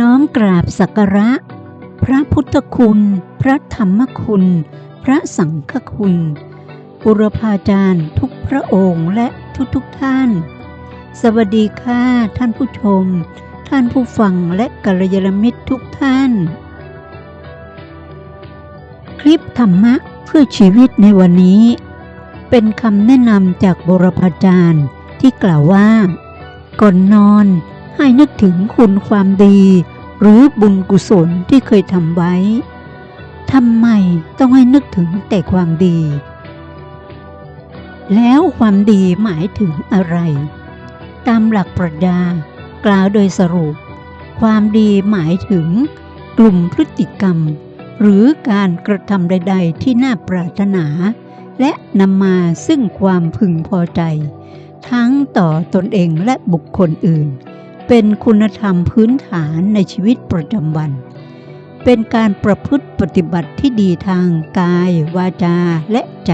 น้อมกราบสักการะ พระพุทธคุณ พระธรรมคุณ พระสังฆคุณบุรพาจารย์ทุกพระองค์และทุกๆทท่าน สวัสดีค่ะท่านผู้ชม ท่านผู้ฟังและกัลยาณมิตรทุกท่าน คลิปธรรมะเพื่อชีวิตในวันนี้ เป็นคำแนะนำจากบุรพาจารย์ที่กล่าวว่า ก่อนนอน ให้นึกถึงคุณความดี หรือบุญกุศลที่เคยทำไว้ทำไมต้องให้นึกถึงแต่ความดี แล้วความดีหมายถึงอะไร ตามหลักปรัชญากล่าวโดยสรุป ความดีหมายถึง กลุ่มพฤติกรรม หรือการกระทำใด ๆ ที่น่าปรารถนา และนำมาซึ่งความพึงพอใจ ทั้งต่อตนเองและบุคคลอื่น เป็นคุณธรรมพื้นฐานในชีวิตประจำวัน เป็นการประพฤติปฏิบัติที่ดีทางกาย วาจาและใจ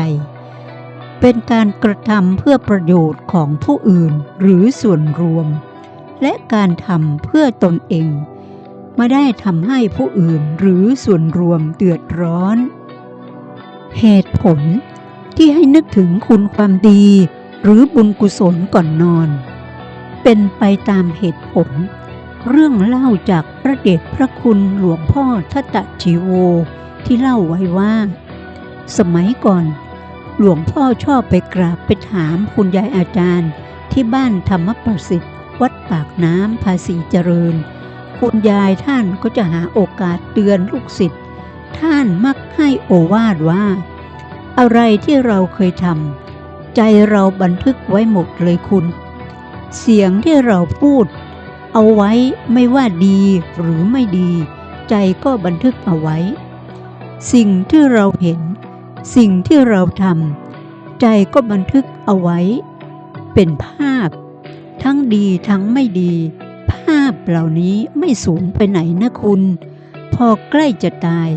เป็นการกระทำเพื่อประโยชน์ของผู้อื่นหรือส่วนรวม และการทำเพื่อตนเอง ไม่ได้ทำให้ผู้อื่นหรือส่วนรวมเดือดร้อน เหตุผลที่ให้นึกถึงคุณความดี หรือบุญกุศลก่อนนอน เป็นไปตามเหตุผล เรื่องเล่าจากพระเดชพระคุณหลวงพ่อทัตตชีโวที่เล่าไว้ว่า สมัยก่อน หลวงพ่อชอบไปกราบไปถามคุณยายอาจารย์ ที่บ้านธรรมประสิทธิ์ วัดปากน้ำภาษีเจริญ คุณยายท่านก็จะหาโอกาสเตือนลูกศิษย์ท่านมักให้โอวาดว่า อะไรที่เราเคยทำใจเราบันทึกไว้หมดเลยคุณ เสียงที่เราพูด เอาไว้ไม่ว่าดีหรือไม่ดี ใจก็บันทึกเอาไว้ สิ่งที่เราเห็น สิ่งที่เราทำใจก็บันทึกเอาไว้ เป็นภาพ ทั้งดีทั้งไม่ดี ภาพเหล่านี้ไม่สูญไปไหนนะคุณ พอใกล้จะตาย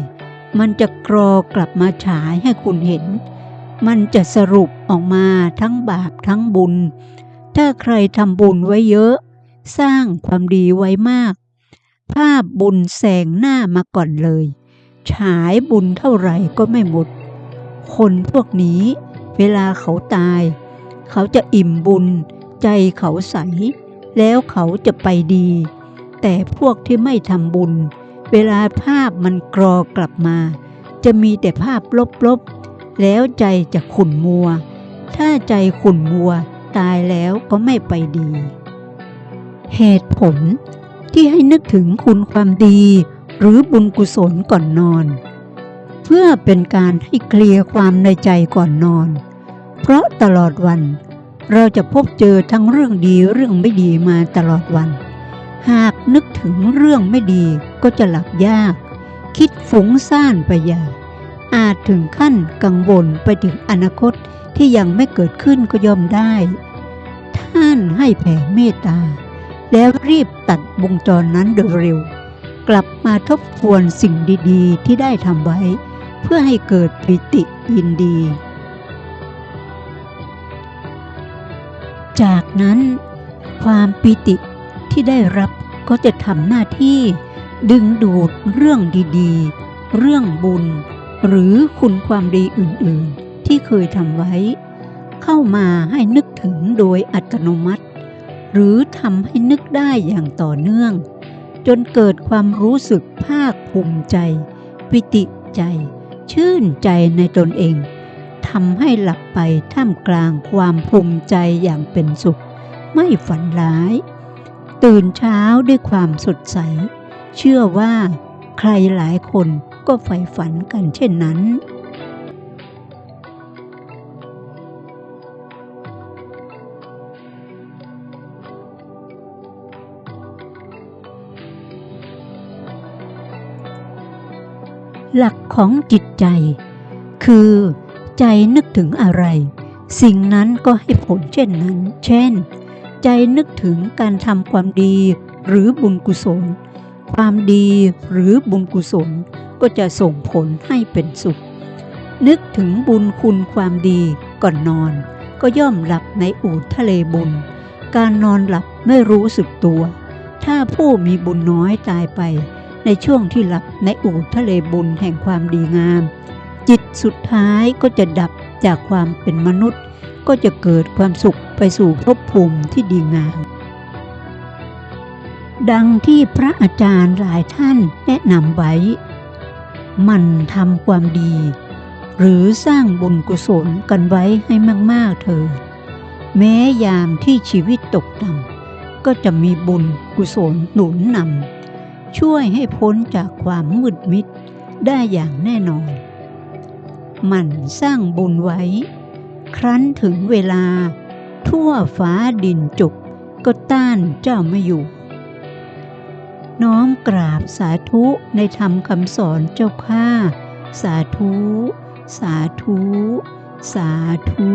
มันจะกรอกลับมาฉายให้คุณเห็น มันจะสรุปออกมาทั้งบาปทั้งบุญ ถ้าใครทำบุญไว้เยอะ สร้างความดีไว้มาก ภาพบุญแสงหน้ามาก่อนเลย ฉายบุญเท่าไหร่ก็ไม่หมด คนพวกนี้เวลาเขาตาย เขาจะอิ่มบุญ ใจเขาใส แล้วเขาจะไปดี แต่พวกที่ไม่ทำบุญ เวลาภาพมันกรอกลับมา จะมีแต่ภาพลบๆ แล้วใจจะขุ่นมัว ถ้าใจขุ่นมัว ตายแล้วก็ไม่ไปดี เหตุผลที่ให้นึกถึงคุณความดี หรือบุญกุศลก่อนนอน เพื่อเป็นการให้เคลียร์ความในใจก่อนนอน เพราะตลอดวันเราจะพบเจอทั้งเรื่องดีเรื่องไม่ดีมาตลอดวัน หากนึกถึงเรื่องไม่ดีก็จะหลับยาก คิดฟุ้งซ่านไปใหญ่อาจถึงขั้นกังวลไปถึงอนาคต ที่ยังไม่เกิดขึ้นก็ย่อมได้ ท่านให้แผ่เมตตา แล้วรีบตัดวงจรนั้นโดยเร็ว กลับมาทบทวนสิ่งดีๆ ที่ได้ทำไว้ เพื่อให้เกิดปิติยินดี จากนั้น ความปิติที่ได้รับก็จะทำหน้าที่ดึงดูดเรื่องดีๆ เรื่องบุญ หรือคุณความดีอื่นๆ เคยทำไว้ เข้ามาให้นึกถึงโดยอัตโนมัติ หรือทำให้นึกได้อย่างต่อเนื่อง จนเกิดความรู้สึกภาคภูมิใจ ปิติใจ ชื่นใจในตนเองทำให้หลับไปท่ามกลางความภูมิใจอย่างเป็นสุข ไม่ฝันร้าย ตื่นเช้าด้วยความสดใส เชื่อว่าใครหลายคนก็ใฝ่ฝันกันเช่นนั้น หลักของจิตใจ คือใจนึกถึงอะไร สิ่งนั้นก็ให้ผลเช่นนั้น เช่น ใจนึกถึงการทำความดีหรือบุญกุศล ความดีหรือบุญกุศลก็จะส่งผลให้เป็นสุข นึกถึงบุญคุณความดีก่อนนอน ก็ย่อมหลับในอู่ทะเลบุญ การนอนหลับไม่รู้สึกตัว ถ้าผู้มีบุญน้อยตายไป ในช่วงที่หลับในอู่ทะเลบุญแห่งความดีงาม จิตสุดท้ายก็จะดับจากความเป็นมนุษย์ ก็จะเกิดความสุขไปสู่ภพภูมิที่ดีงาม ดังที่พระอาจารย์หลายท่านแนะนำไว้ มันทำความดี หรือสร้างบุญกุศลกันไว้ให้มากๆเถิดแม้ยามที่ชีวิตตกต่ำก็จะมีบุญกุศลหนุนนำ ช่วยให้พ้นจากความมืดมิดได้อย่างแน่นอนมันสร้างบุญไว้ ครั้นถึงเวลา ทั่วฟ้าดินจุกก็ต้านเจ้าไม่อยู่ น้อมกราบสาธุในธรรมคำสอนเจ้าข้าสาธุ สาธุ สาธุ